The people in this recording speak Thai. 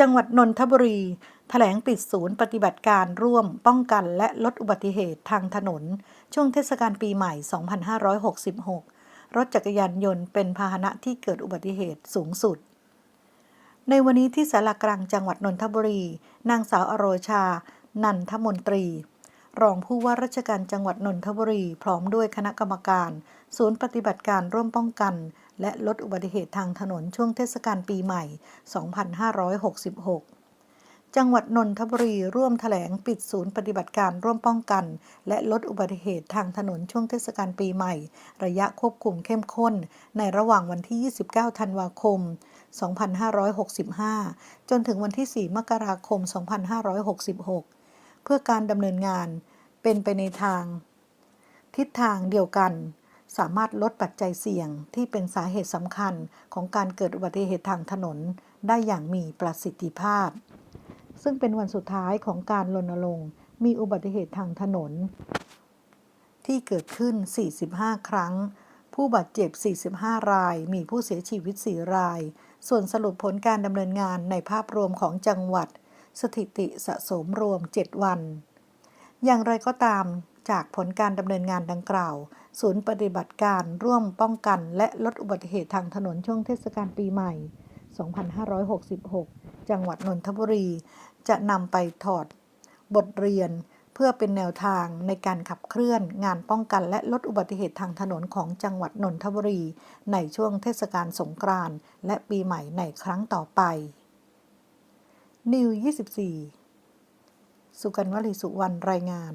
จังหวัดนนทบุรีแถลงปิดศูนย์ปฏิบัติการร่วมป้องกันและลดอุบัติเหตุทางถนน ช่วงเทศกาลปีใหม่ 2566 รถจักรยานยนต์เป็นพาหนะที่เกิดอุบัติเหตุสูงสุด ในวันนี้ที่สารากลางจังหวัดนนทบุรี นางสาวอโรชา นันทมนตรี รองผู้ว่าราชการจังหวัดนนทบุรี พร้อมด้วยคณะกรรมการ ศูนย์ปฏิบัติการร่วมป้องกัน และลดอุบัติเหตุทางถนนช่วงเทศกาลปีใหม่ 2566 จังหวัดนนทบุรีร่วมแถลงปิดศูนย์ปฏิบัติการร่วมป้องกัน และลดอุบัติเหตุทางถนนช่วงเทศกาลปีใหม่ ระยะควบคุมเข้มข้น ในระหว่างวันที่ 29 ธันวาคม 2565 จนถึงวันที่ 4 มกราคม 2566 เพื่อการดำเนินงานเป็นไปในทาง ทิศทางเดียวกัน สามารถลดปัจจัยเสี่ยงที่เป็นสาเหตุสำคัญของการเกิดอุบัติเหตุทางถนน ได้อย่างมีประสิทธิภาพ ซึ่งเป็นวันสุดท้ายของการรณรงค์มีอุบัติเหตุทางถนน ที่เกิดขึ้น 45 ครั้ง ผู้บาดเจ็บ 45 ราย มีผู้เสียชีวิต 4 ราย ส่วนสรุปผลการดำเนินงานในภาพรวมของจังหวัด สถิติสะสมรวม 7 วัน อย่างไรก็ตาม จากผลการดำเนินงานดังกล่าว ศูนย์ปฏิบัติการร่วมป้องกันและลดอุบัติเหตุทางถนนช่วงเทศกาลปีใหม่ 2566 จังหวัดนนทบุรี จะนำไปถอดบทเรียนเพื่อเป็นแนวทางในการขับเคลื่อนงานป้องกันและลดอุบัติเหตุทางถนนของจังหวัดนนทบุรี ในช่วงเทศกาลสงกรานต์และปีใหม่ในครั้งต่อไป นิว 24 สุกันวลีสุวรรณรายงาน